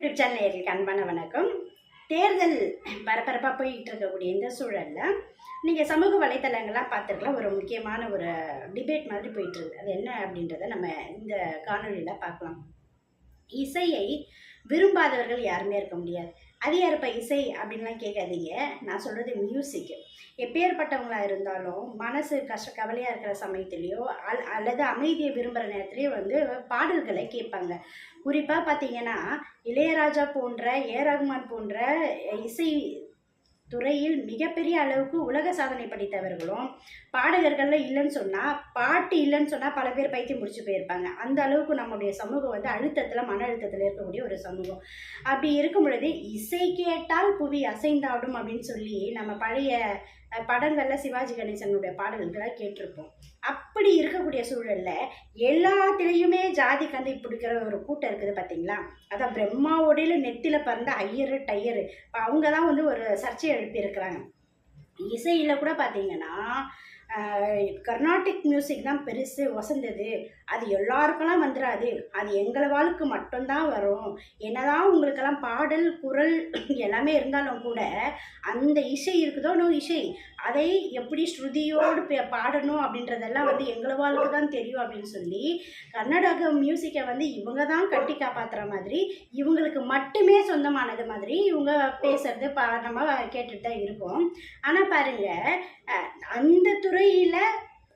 YouTube channel நேர்களுக்கு அன்பான வணக்கம். தேர்தல் பரபரப்பாக போயிட்டு இருக்கக்கூடிய இந்த சூழலில் நீங்கள் சமூக வலைத்தளங்கள்லாம் பார்த்துருக்கலாம். ஒரு முக்கியமான ஒரு டிபேட் மாதிரி போயிட்டுருக்கு. அது என்ன அப்படின்றத நம்ம இந்த காணொளியில் பார்க்கலாம். இசையை விரும்பாதவர்கள் யாருமே இருக்க முடியாது. அது யாருப்பா இசை அப்படின்லாம் கேட்காதீங்க. நான் சொல்கிறது மியூசிக் எப்பேற்பட்டவங்களாக இருந்தாலும் மனசு கஷ்ட கவலையாக இருக்கிற சமயத்துலேயோ அல் அல்லது அமைதியை விரும்புகிற நேரத்துலேயோ வந்து பாடல்களை கேட்பாங்க. குறிப்பாக பார்த்தீங்கன்னா இளையராஜா போன்ற ஏ ரகுமான் போன்ற இசை துறையில் மிகப்பெரிய அளவுக்கு உலக சாதனை படைத்தவர்களும் பாடகர்கள்ல இல்லைன்னு சொன்னால் பாட்டு இல்லைன்னு சொன்னால் பல பேர் பைத்தியம் முடிச்சு போயிருப்பாங்க. அந்த அளவுக்கு நம்முடைய சமூகம் வந்து அழுத்தத்தில் மன அழுத்தத்தில் இருக்கக்கூடிய ஒரு சமூகம். அப்படி இருக்கும் பொழுது இசை கேட்டால் புவி அசைந்தாடும் அப்படின்னு சொல்லி நம்ம பழைய படங்களில் படங்கள்ல சிவாஜி கணேசனுடைய பாடல்களை கேட்டிருப்போம். அப்படி இருக்கக்கூடிய சூழல்ல எல்லாத்துலேயுமே ஜாதி கந்தை பிடிக்கிற ஒரு கூட்டம் இருக்குது பார்த்தீங்களா அதான் பிரம்மாவோடையில நெத்தில பறந்த ஐயரு டயரு. இப்போ அவங்க தான் வந்து ஒரு சர்ச்சையை எழுப்பியிருக்கிறாங்க. இசையில் கூட பார்த்தீங்கன்னா கர்நாடிக் மியூசிக் தான் பெருசு வசந்தது. அது எல்லாருக்கெல்லாம் வந்துடாது அது எங்களை வாழ்க்கு மட்டும்தான் வரும். என்னதான் உங்களுக்கெல்லாம் பாடல் குரல் எல்லாமே இருந்தாலும் கூட அந்த இசை இருக்குதோ நோ இசை அதை எப்படி ஸ்ருதியோடு பாடணும் அப்படின்றதெல்லாம் வந்து எங்களை வாழ்க்கு தான் தெரியும் அப்படின்னு சொல்லி கர்நாடக மியூசிக்கை வந்து இவங்க தான் கட்டி காப்பாற்றுற மாதிரி இவங்களுக்கு மட்டுமே சொந்தமானது மாதிரி இவங்க பேசுறது பா நம்ம கேட்டுட்டு தான் இருக்கோம். ஆனால் பாருங்க அந்த துறையில்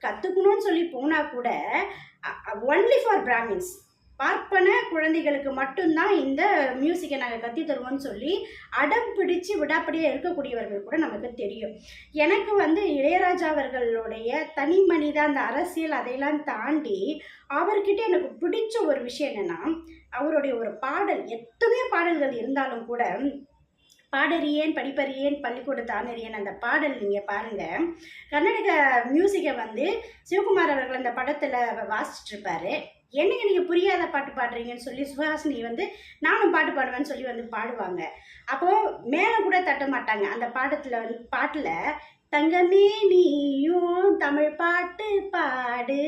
கற்றுக்கணும்னு சொல்லி போனால் கூட ஒன்லி ஃபார் பிராமின்ஸ் பார்ப்பன குழந்தைகளுக்கு மட்டும்தான் இந்த மியூசிக்கை நாங்கள் கற்றுத் தருவோம்னு சொல்லி அடம் பிடிச்சு விடாப்படியாக இருக்கக்கூடியவர்கள் கூட நமக்கு தெரியும். எனக்கு வந்து இளையராஜா அவர்களுடைய தனி மனித அந்த அரசியல் அதையெல்லாம் தாண்டி அவர்கிட்ட எனக்கு பிடிச்ச ஒரு விஷயம் என்னென்னா அவருடைய ஒரு பாடல் எத்தனையோ பாடல்கள் இருந்தாலும் கூட பாடறியேன் படிப்பறியேன் பள்ளிக்கூட தானறியேன் அந்த பாடல் நீங்கள் பாருங்கள் கர்நாடக மியூசிக்கை வந்து சிவகுமார் அவர்கள் அந்த படத்தில் வாசிச்சுட்டு என்னங்க நீங்கள் புரியாத பாட்டு பாடுறீங்கன்னு சொல்லி சுஹாசினி வந்து நானும் பாட்டு பாடுவேன்னு சொல்லி வந்து பாடுவாங்க. அப்போது மேலே கூட தட்ட மாட்டாங்க. அந்த பாடத்தில் வந்து பாட்டில் தங்கமே நீயும் தமிழ் பாட்டு பாடு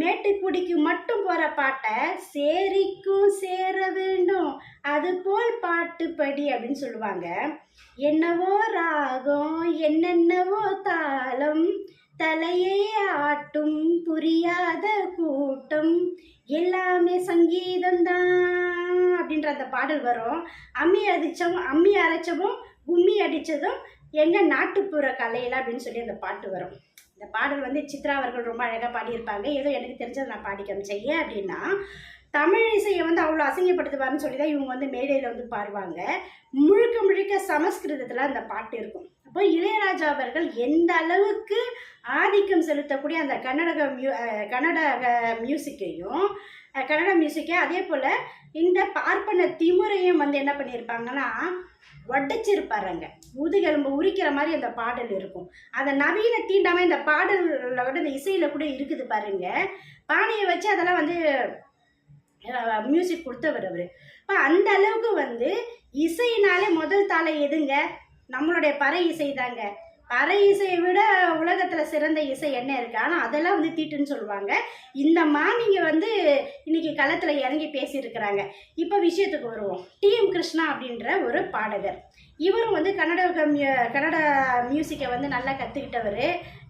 மேட்டுக்குடிக்கு மட்டும் போகிற பாட்டை சேரிக்கும் சேர வேண்டும். அது போல் பாட்டு படி அப்படின்னு சொல்லுவாங்க. என்னவோ ராகம் என்னென்னவோ தாளம் தலையை ஆட்டும் புரியாத கூட்டம் எல்லாமே சங்கீதம்தான் அப்படின்ற அந்த பாடல் வரும். அம்மி அடித்தவும் அம்மி அரைச்சவும் கும்மி அடித்ததும் எங்கள் நாட்டுப்புற கலையில் அப்படின்னு சொல்லி அந்த பாட்டு வரும். இந்த பாடல் வந்து சித்ரா அவர்கள் ரொம்ப அழகாக பாடியிருப்பாங்க. ஏதோ எனக்கு தெரிஞ்சதை நான் பாடி காமிச்சேன் ஏன் அப்படின்னா தமிழ் இசையை வந்து அவ்வளோ அசிங்கப்படுத்துவாருன்னு சொல்லி தான் இவங்க வந்து மேடையில் வந்து பாடுவாங்க. முழுக்க முழுக்க சமஸ்கிருதத்தில் அந்த பாட்டு இருக்கும். அப்போ இளையராஜா அவர்கள் எந்த அளவுக்கு ஆதிக்கம் செலுத்தக்கூடிய அந்த கன்னடக மியூ கன்னடக மியூசிக்கையும் கன்னட மியூசிக்கை அதே போல் இந்த பார்ப்பன திமுறையும் வந்து என்ன பண்ணியிருப்பாங்கன்னா உடைச்சிருப்பாருங்க முதுகெலும்பு உரிக்கிற மாதிரி அந்த பாடல் இருக்கும். அதை நவீன தீண்டாமல் இந்த பாடலில் விட இந்த இசையில் கூட இருக்குது பாருங்க. பானையை வச்சு அதெல்லாம் வந்து மியூசிக் கொடுத்தவர் அவர். இப்போ அந்த அளவுக்கு வந்து இசையினாலே முதல் தாளை எதுங்க? நம்மளுடைய பறை இசை தாங்க பறை இசையை விட உலகத்தில் சிறந்த இசை என்ன இருக்கு? ஆனால் அதெல்லாம் வந்து தீட்டுன்னு சொல்லுவாங்க. இந்த மாமிங்க வந்து இன்னைக்கு களத்தில் இறங்கி பேசியிருக்கிறாங்க. இப்போ விஷயத்துக்கு வருவோம். டிஎம் கிருஷ்ணா அப்படின்ற ஒரு பாடகர். இவரும் வந்து கன்னட கன்னட மியூசிக்கை வந்து நல்லா கற்றுக்கிட்டவர்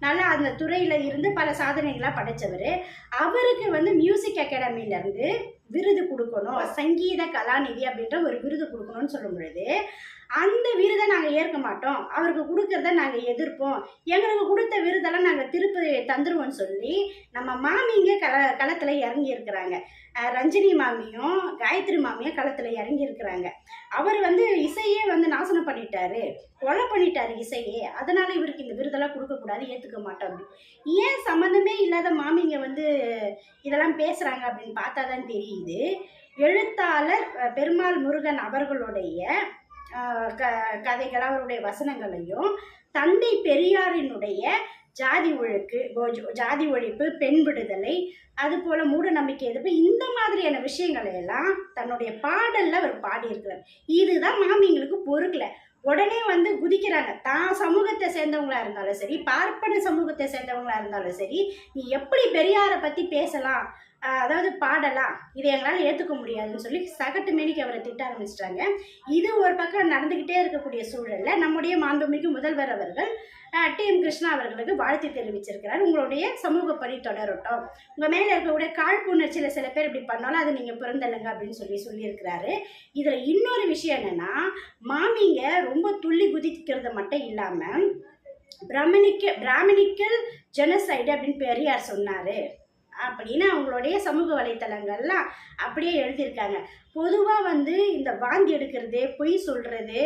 நல்லா அந்த துறையில் இருந்து பல சாதனைகளாக படைத்தவர் அவருக்கு வந்து மியூசிக் அகாடமியிலேருந்து விருது கொடுக்கணும். சங்கீத கலாநிதி அப்படின்ற ஒரு விருது கொடுக்கணும்னு சொல்லும் பொழுது அந்த விருதை நாங்கள் ஏற்க மாட்டோம். அவருக்கு கொடுக்கறத நாங்கள் எதிர்ப்போம். எங்களுக்கு கொடுத்த விருதெல்லாம் நாங்கள் திருப்பி தந்துருவோம்னு சொல்லி நம்ம மாமிங்க கள களத்தில் இறங்கி இருக்கிறாங்க. ரஞ்சினி மாமியும் காயத்ரி மாமியும் களத்தில் இறங்கி இருக்கிறாங்க. அவர் வந்து இசையே வந்து நாசனம் பண்ணிட்டாரு. கொலை பண்ணிட்டாரு இசையே. அதனால இவருக்கு இந்த விருதெல்லாம் கொடுக்கக்கூடாது ஏற்றுக்க மாட்டோம் அப்படின்னு ஏன் சம்மந்தமே இல்லாத மாமிங்க வந்து இதெல்லாம் பேசுகிறாங்க அப்படின்னு பார்த்தா தான் தெரியுது. எழுத்தாளர் பெருமாள் முருகன் அவர்களுடைய க கதைகள் அவருடைய வசனங்களையும் தந்தை பெரியாரினுடைய ஜாதி ஒழுக்கு ஜாதி ஒழிப்பு பெண் விடுதலை அது போல மூட நம்பிக்கை எதிர்ப்பு இந்த மாதிரியான விஷயங்களை எல்லாம் தன்னுடைய பாடல்ல அவர் பாடியிருக்கிறார். இதுதான் மாமிங்களுக்கு பொறுக்கல. உடனே வந்து குதிக்கிறாங்க. தான் சமூகத்தை சேர்ந்தவங்களா இருந்தாலும் சரி பார்ப்பன சமூகத்தை சேர்ந்தவங்களா இருந்தாலும் சரி நீ எப்படி பெரியாரை பத்தி பேசலாம்? அதாவது பாடலாம் இதை எங்களால் ஏற்றுக்க முடியாதுன்னு சொல்லி சகட்டு மேனிக்கு அவரை திட்ட ஆரம்பிச்சிட்டாங்க. இது ஒரு பக்கம் நடந்துக்கிட்டே இருக்கக்கூடிய சூழலில் நம்முடைய மாண்புமிகு முதல்வர் அவர்கள் டி. எம். கிருஷ்ணா அவர்களுக்கு வாழ்த்து தெரிவிச்சிருக்கிறார். உங்களுடைய சமூக பணி தொடரட்டும். உங்கள் மேலே இருக்கக்கூடிய காழ்ப்புணர்ச்சியில் சில பேர் இப்படி பண்ணாலும் அதை நீங்கள் பிறந்தல்லுங்க அப்படின்னு சொல்லி சொல்லியிருக்கிறாரு. இதில் இன்னொரு விஷயம் என்னென்னா மாமிங்க ரொம்ப துள்ளி குதிக்கிறது மட்டும் இல்லாமல் பிராமணிக்க பிராமணிக்கல் ஜெனசைடு அப்படின்னு பெரியார் சொன்னார். அப்படின்னு அவங்களுடைய சமூக வலைத்தளங்கள்லாம் அப்படியே எழுதியிருக்காங்க. பொதுவாக வந்து இந்த வாந்தி எடுக்கிறது பொய் சொல்கிறது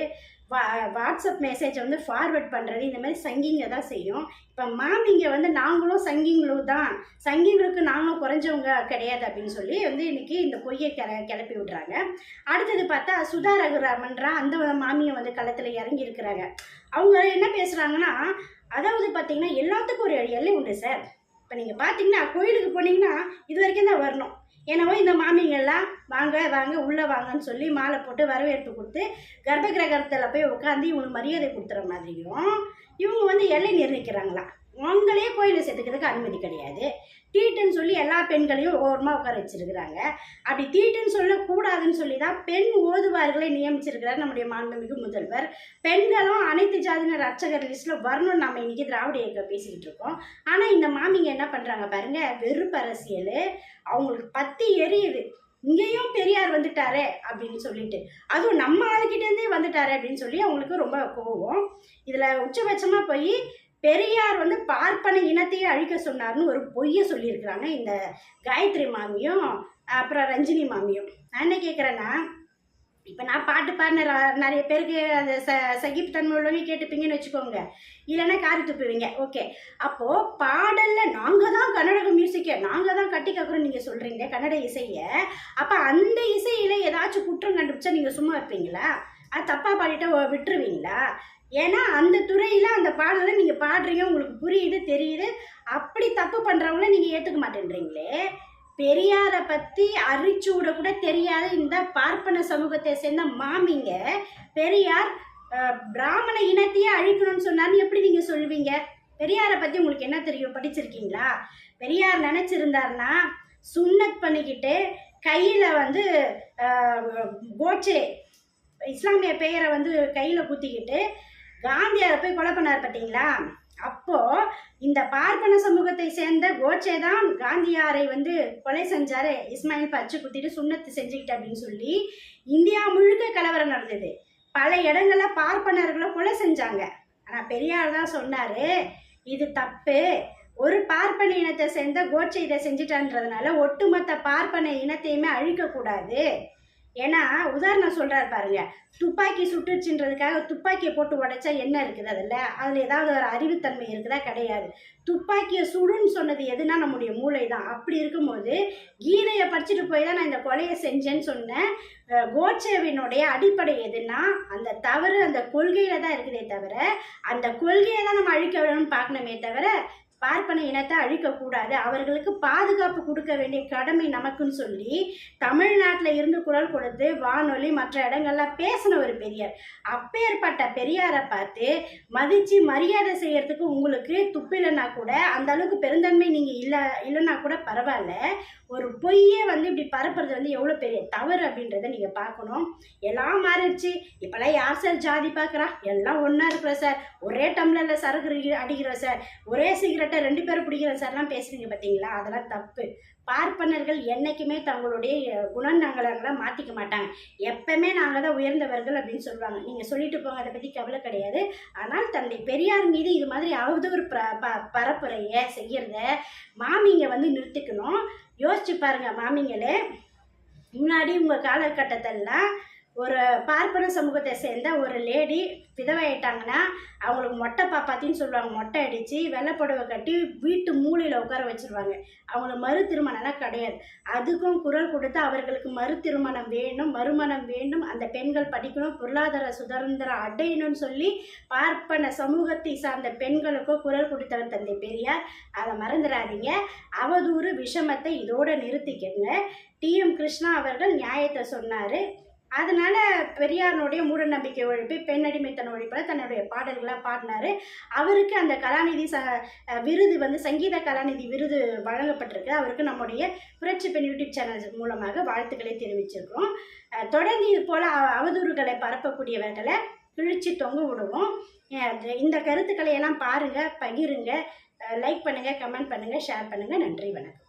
வா வாட்ஸ்அப் மெசேஜை வந்து ஃபார்வர்ட் பண்ணுறது இந்த மாதிரி சங்கிங்க தான் செய்யும். இப்போ மாமிங்க வந்து நாங்களும் சங்கிங்களும் தான். சங்கிங்களுக்கு நாங்களும் குறைஞ்சவங்க கிடையாது அப்படின்னு சொல்லி வந்து இன்னைக்கு இந்த பொய்யை கிள கிளப்பி விட்றாங்க. அடுத்தது பார்த்தா சுதா ரகுராமன்றா அந்த மாமியை வந்து களத்தில் இறங்கி இருக்கிறாங்க. அவங்க என்ன பேசுகிறாங்கன்னா அதாவது பார்த்திங்கன்னா எல்லாத்துக்கும் ஒரு எல்லை உண்டு சார். இப்போ நீங்கள் பார்த்தீங்கன்னா கோயிலுக்கு போனீங்கன்னா இது வரைக்கும் தான் வரணும். எனவே இந்த மாமிங்கள்லாம் வாங்க வாங்க உள்ளே வாங்கன்னு சொல்லி மாலை போட்டு வரவேற்பு கொடுத்து கர்ப்ப கிரகத்தில் போய் உட்காந்து இவங்களுக்கு மரியாதை கொடுத்துற மாதிரியும் இவங்க வந்து எல்லை நிர்ணயிக்கிறாங்களாம். அவங்களே கோயிலில் சேர்த்துக்கிறதுக்கு அனுமதி கிடையாது. தீட்டுன்னு சொல்லி எல்லா பெண்களையும் ஓரமாக உட்கார வச்சிருக்கிறாங்க. அப்படி தீட்டுன்னு சொல்லக்கூடாதுன்னு சொல்லி தான் பெண் ஓதுவார்களை நியமிச்சிருக்கிறார் நம்முடைய மாண்புமிகு முதல்வர். பெண்களும் அனைத்து ஜாதியினர் அர்ச்சகர் லிஸ்ட்டில் வரணும்னு நம்ம இன்னைக்கு திராவிட இயக்கம் பேசிக்கிட்டு இருக்கோம். ஆனால் இந்த மாமிங்க என்ன பண்ணுறாங்க பாருங்க வெறுப்பு அரசியல். அவங்களுக்கு பத்தி எரியுது. இங்கேயும் பெரியார் வந்துட்டாரே அப்படின்னு சொல்லிட்டு. அதுவும் நம்ம ஆளுக்கிட்டேருந்தே வந்துட்டாரு அப்படின்னு சொல்லி அவங்களுக்கு ரொம்ப கோவம். இதில் உச்சபட்சமாக போய் பெரியார் வந்து பார்ப்பன இனத்தையே அழிக்க சொன்னார்னு ஒரு பொய்யை சொல்லியிருக்கிறாங்க இந்த காயத்ரி மாமியும் அப்புறம் ரஞ்சினி மாமியும். நான் என்ன கேட்குறேன்னா இப்போ நான் பாட்டு பாடின நிறைய பேருக்கு அந்த ச சகிப்புத்தன்மை உள்ளவங்க கேட்டுப்பீங்கன்னு வச்சுக்கோங்க. இல்லைன்னா காரி துப்புவீங்க. ஓகே அப்போது பாடலில் நாங்கள் தான் கன்னடக மியூசிக்கை நாங்கள் தான் கட்டி கக்குறோம் நீங்கள் சொல்கிறீங்க கன்னட இசையை. அப்போ அந்த இசையில் ஏதாச்சும் குற்றம் கண்டுபிடிச்சா நீங்கள் சும்மா இருப்பீங்களா? அது தப்பாக பாடிட்டா விட்டுருவீங்களா? ஏன்னா அந்த துறையில் அந்த பாடலை நீங்கள் பாடுறீங்க உங்களுக்கு புரியுது தெரியுது. அப்படி தப்பு பண்ணுறவங்கள நீங்கள் ஏற்றுக்க மாட்டேன்றீங்களே. பெரியாரை பற்றி அரிச்சூட கூட தெரியாத. இந்த பார்ப்பன சமூகத்தை சேர்ந்த மாமிங்க பெரியார் பிராமண இனத்தையே அழிக்கணும்னு சொன்னார்னு எப்படி நீங்கள் சொல்லுவீங்க பெரியாரை பற்றி உங்களுக்கு என்ன தெரியும்? படிச்சிருக்கீங்களா? பெரியார் நினச்சிருந்தாருன்னா சுண்ணத் பண்ணிக்கிட்டு கையில் வந்து அஹ், கோட்சே இஸ்லாமிய பெயரை வந்து கையில் குத்திக்கிட்டு காந்தியாரை போய் கொலை பண்ணார் பார்த்தீங்களா? அப்போ இந்த பார்ப்பன சமூகத்தை சேர்ந்த கோட்சே தான் காந்தியாரை வந்து கொலை செஞ்சாரு. இஸ்மாயில் பச்சு குத்திட்டு சுண்ணத்து செஞ்சுக்கிட்டு அப்படின்னு சொல்லி இந்தியா முழுக்க கலவரம் நடந்தது. பல இடங்கள்ல பார்ப்பனர்களை கொலை செஞ்சாங்க. ஆனா பெரியார் தான் சொன்னாரு இது தப்பு. ஒரு பார்ப்பன இனத்தை சேர்ந்த கோட்சே இதை செஞ்சுட்டான்றதுனால ஒட்டுமொத்த பார்ப்பன இனத்தையுமே அழிக்கக்கூடாது. ஏன்னா உதாரணம் சொல்கிறார் பாருங்க. துப்பாக்கி சுட்டுச்சுன்றதுக்காக துப்பாக்கியை போட்டு உடைச்சா என்ன இருக்குது அதில்? அதில் ஏதாவது ஒரு அறிவுத்தன்மை இருக்குதா? கிடையாது. துப்பாக்கியை சுடுன்னு சொன்னது எதுனா நம்முடைய மூளை தான் அப்படி இருக்கும்போது கீதையை படிச்சுட்டு போய் தான் நான் இந்த கொலையை செஞ்சேன்னு சொன்னேன். கோட்சேவினுடைய அடிப்படை எதுனா அந்த தவறு அந்த கொள்கையில் தான் இருக்குதே தவிர அந்த கொள்கையை தான் நம்ம அழிக்க வேணும்னு பார்க்கணுமே தவிர பார்ப்பன இனத்தை அழிக்கக்கூடாது. அவர்களுக்கு பாதுகாப்பு கொடுக்க வேண்டிய கடமை நமக்குன்னு சொல்லி தமிழ்நாட்டில் இருந்து குரல் கொடுத்து வானொலி மற்ற இடங்கள்ல பேசின ஒரு பெரியார். அப்பேற்பட்ட பெரியாரை பார்த்து மதித்து மரியாதை செய்யறதுக்கு உங்களுக்கு துப்பில்லைன்னா கூட அந்த அளவுக்கு பெருந்தன்மை நீங்கள் இல்லை இல்லைன்னா கூட பரவாயில்ல. ஒரு பொய்யே வந்து இப்படி பரப்புறது வந்து எவ்வளோ பெரிய தவறு அப்படின்றத நீங்கள் பார்க்கணும். எல்லாம் மாறிடுச்சு. இப்போல்லாம் யார் சார் ஜாதி பார்க்குறா? எல்லாம் ஒன்றா இருக்கிறோம் சார் ஒரே டம்ளரில் சரக்கு அடிக்கிறோம் சார் ஒரே சிகரெட்டை ரெண்டு பேரும் பிடிக்கிறோம் சார்லாம் பேசுறீங்க பார்த்தீங்களா? அதெல்லாம் தப்பு. பார்ப்பனர்கள் என்றைக்குமே தங்களுடைய அஹ், குணநலங்களை மாற்றிக்க மாட்டாங்க. எப்பவுமே நாங்கள் தான் உயர்ந்தவர்கள் அப்படின்னு சொல்லுவாங்க. நீங்கள் சொல்லிட்டு போங்க அதை பற்றி கவலை கிடையாது. ஆனால் தந்தை பெரியார் மீது இது மாதிரி அவது ஒரு ப பரப்புரையை செய்கிறத மாமிங்க வந்து நிறுத்திக்கணும். யோசிச்சு பாருங்க மாமிங்களே. முன்னாடி உங்கள் காலகட்டத்திலலாம் ஒரு பார்ப்பன சமூகத்தை சேர்ந்த ஒரு லேடி விதவாயிட்டாங்கன்னா அவங்களுக்கு மொட்டை பாப்பாத்தின்னு சொல்லுவாங்க. மொட்டை அடித்து வெள்ளைப்புடவை கட்டி வீட்டு மூலையில் உட்கார வச்சுருவாங்க. அவங்களுக்கு மறு திருமணம்லாம் கிடையாது. அதுக்கும் குரல் கொடுத்து அவர்களுக்கு மறு திருமணம் வேணும் மறுமணம் வேண்டும் அந்த பெண்கள் படிக்கணும் பொருளாதார சுதந்திரம் அடையணும்னு சொல்லி பார்ப்பன சமூகத்தை சார்ந்த பெண்களுக்கும் குரல் கொடுத்தவர் தந்தை பெரியார். அதை மறந்துடாதீங்க. அவதூறு விஷமத்தை இதோடு நிறுத்திக்கங்க. டிஎம் கிருஷ்ணா அவர்கள் நியாயத்தை சொன்னார். அதனால பெரியாரனுடைய மூடநம்பிக்கை ஒழிப்பு பெண்ணடிமைத்தன ஒழிப்பில் தன்னுடைய பாடல்களாக பாடினாரு. அவருக்கு அந்த கலாநிதி ச விருது வந்து சங்கீத கலாநிதி விருது வழங்கப்பட்டிருக்கு. அவருக்கு நம்முடைய புரட்சி பெண் யூடியூப் சேனல் மூலமாக வாழ்த்துக்களை தெரிவிச்சிருக்கிறோம். தொடர்ந்து இது போல் அவ- அவதூறுகளை பரப்பக்கூடியவர்களை கிழிச்சு தொங்க விடுவோம். இந்த கருத்துக்களை எல்லாம் பாருங்கள் பகிருங்க லைக் பண்ணுங்கள் கமெண்ட் பண்ணுங்கள் ஷேர் பண்ணுங்கள் நன்றி வணக்கம்.